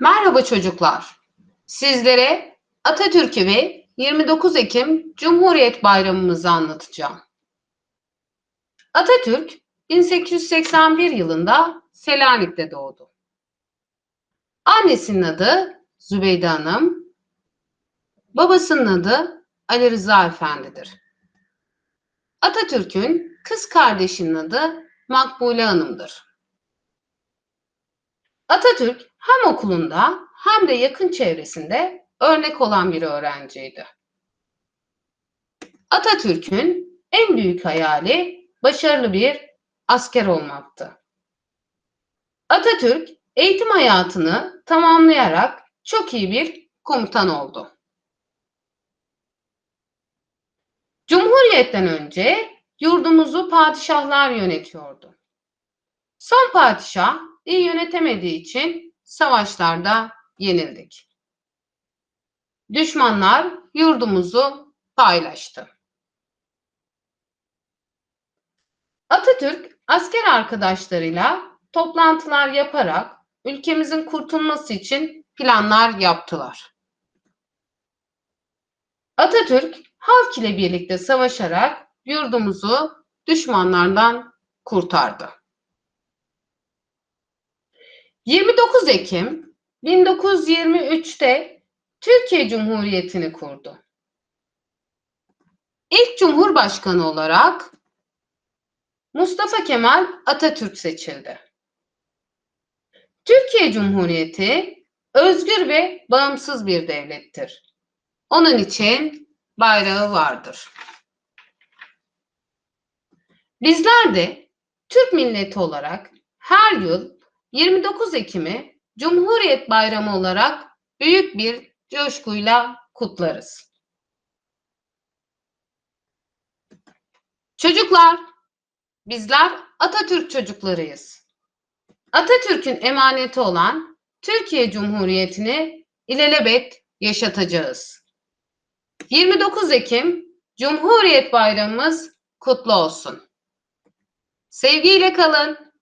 Merhaba çocuklar. Sizlere Atatürk'ü ve 29 Ekim Cumhuriyet Bayramımızı anlatacağım. Atatürk 1881 yılında Selanik'te doğdu. Annesinin adı Zübeyde Hanım, babasının adı Ali Rıza Efendi'dir. Atatürk'ün kız kardeşinin adı Makbule Hanım'dır. Atatürk hem okulunda hem de yakın çevresinde örnek olan bir öğrenciydi. Atatürk'ün en büyük hayali başarılı bir asker olmaktı. Atatürk eğitim hayatını tamamlayarak çok iyi bir komutan oldu. Cumhuriyetten önce yurdumuzu padişahlar yönetiyordu. Son padişah iyi yönetemediği için savaşlarda yenildik. Düşmanlar yurdumuzu paylaştı. Atatürk asker arkadaşlarıyla toplantılar yaparak ülkemizin kurtulması için planlar yaptılar. Atatürk halk ile birlikte savaşarak yurdumuzu düşmanlardan kurtardı. 29 Ekim 1923'te Türkiye Cumhuriyeti'ni kurdu. İlk Cumhurbaşkanı olarak Mustafa Kemal Atatürk seçildi. Türkiye Cumhuriyeti özgür ve bağımsız bir devlettir. Onun için bayrağı vardır. Bizler de Türk milleti olarak her yıl 29 Ekim'i Cumhuriyet Bayramı olarak büyük bir coşkuyla kutlarız. Çocuklar, bizler Atatürk çocuklarıyız. Atatürk'ün emaneti olan Türkiye Cumhuriyeti'ni ilelebet yaşatacağız. 29 Ekim Cumhuriyet Bayramımız kutlu olsun. Sevgiyle kalın.